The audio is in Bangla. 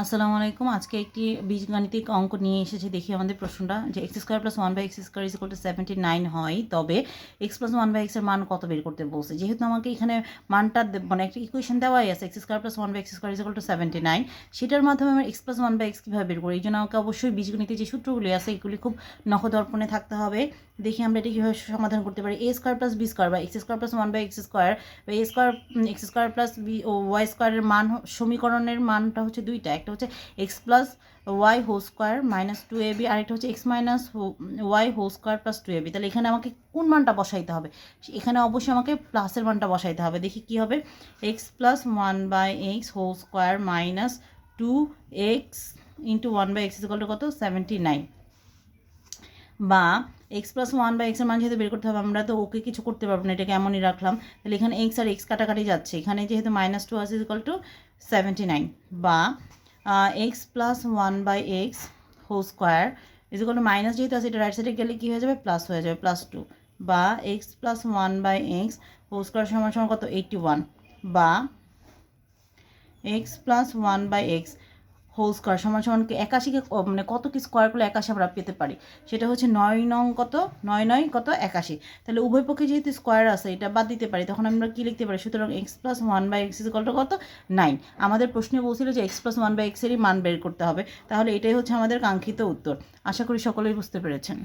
আসসালামু আলাইকুম। আজকে একটি বীজগাণিতিক অঙ্ক নিয়ে এসেছি। দেখি আমাদের প্রশ্নটা, যে x square plus one by x square is to seventy nine হয়, তবে এক্স প্লাস ওয়ান বাই এক্সের মান কত বের করতে বলছে? যেহেতু আমাকে এখানে মানটা মানে একটা ইকুয়েশন দেওয়াই আছে x square plus one by x square is to seventy nine সেটার মাধ্যমে আমরা x plus one by x কীভাবে বের করি এই জন্য আমাকে অবশ্যই বীজগণিতের যে সূত্রগুলি আছে, এগুলি খুব নখদর্পণে থাকতে হবে। দেখি আমরা এটা কীভাবে সমাধান করতে পারি। A square plus B square বা x square plus one by x square বা A square x square plus B O Y স্কোয়ারের মান সমীকরণের মানটা হচ্ছে দুইটা। একটা হচ্ছে x plus Y whole square minus two A B আরেকটা হচ্ছে x minus Y whole square plus two A B তাহলে এখানে আমাকে কোন মানটা বসাইতে হবে? এখানে অবশ্যই আমাকে প্লাসের মানটা বসাইতে হবে। দেখি কি হবে? X plus one by x whole square minus two x into one by x equal to কত? সেভেন্টি নাইন বা এক্স প্লাস ওয়ান বা এক্সের মান যেহেতু বের করতে হবে, আমরা তো ওকে কিছু করতে পারব না, এটাকে এমনই রাখলাম। তাহলে এখানে এক্স আর এক্স কাটাকাটি যাচ্ছে। এখানে যেহেতু মাইনাস টু আছে ইকুয়াল টু সেভেন্টি নাইন বা x plus one by x whole square equal to minus যেহেতু আছে, এটা রাইট সাইডে গেলে কী হয়ে যাবে? প্লাস হয়ে যাবে প্লাস টু বা x plus one by x whole square সমান সমান কত? এইটটি ওয়ান বা x plus one by x whole square সমান সমান একাশিকে মানে কত কি স্কোয়ার করলে একাশি আমরা পেতে পারি? সেটা হচ্ছে নয় নং কত? নয় নয় কত? একাশি। তাহলে উভয় পক্ষে যেহেতু স্কোয়ার আছে, এটা বাদ দিতে পারি, তখন আমরা কী লিখতে পারি? সুতরাং x plus one by x কলটা কত? নাইন আমাদের প্রশ্নে বলছিল যে এক্স প্লাস ওয়ান বাই এক্সেরই মান বের করতে হবে, তাহলে এটাই হচ্ছে আমাদের কাঙ্ক্ষিত উত্তর। আশা করি সকলেই বুঝতে পেরেছেন।